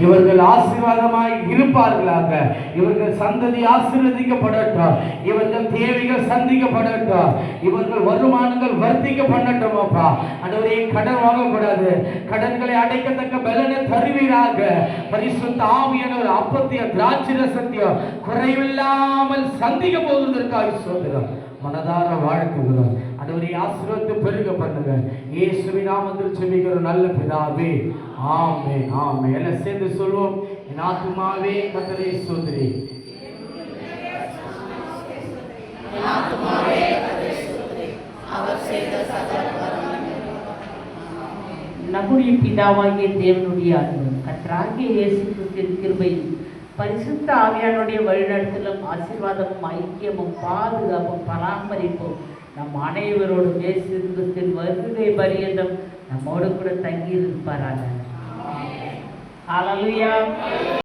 இவர்கள் ஆசீர்வாதமாய் இருப்பார்களாக. இவர்கள் சந்ததி ஆசீர்வதிக்கப்படட்டும். இவர்கள் தேவைகள் சந்திக்கப்படட்டும். இவர்கள் வருமானங்கள் வர்த்திக்க பண்ணட்டும் அப்பா ஆண்டவரே கடன் வாங்கக்கூடாது. கடன்களை அடைக்கத்தக்க பலனை தருவீராக. பரிசுத்த ஆவியான ஒரு அப்பத்திய திராட்சை சத்தியம் குறைவில்லாமல் சந்திக்க போவதற்காக சொல்கிறோம் மனதார வாழ்த்துகிறோம். ஆண்டவரே ஆசீர்வதித்து பெருக பண்ணுங்க. இயேசுவின் நாமத்தில் செபிக்கிற நல்ல பிதாவே. ஆமே ஆமே எல்லாம் சேர்ந்து சொல்வோம். என் ஆத்துமாவே கத்தரை சோதரி. நம்முடைய பிதாவாகிய தேவனுடைய அன்பும் கர்த்தராகிய இயேசு கிறிஸ்துவின் கிருபையும் பரிசுத்த ஆவியானுடைய வழிநடத்தலும் ஆசீர்வாதமும் ஐக்கியமும் பாதுகாப்பும் பராமரிப்பும் நம் அனைவரோடும் இயேசு கிறிஸ்துவின் வருகை பரியந்தம் நம்மோடு கூட தங்கி ஹalleluya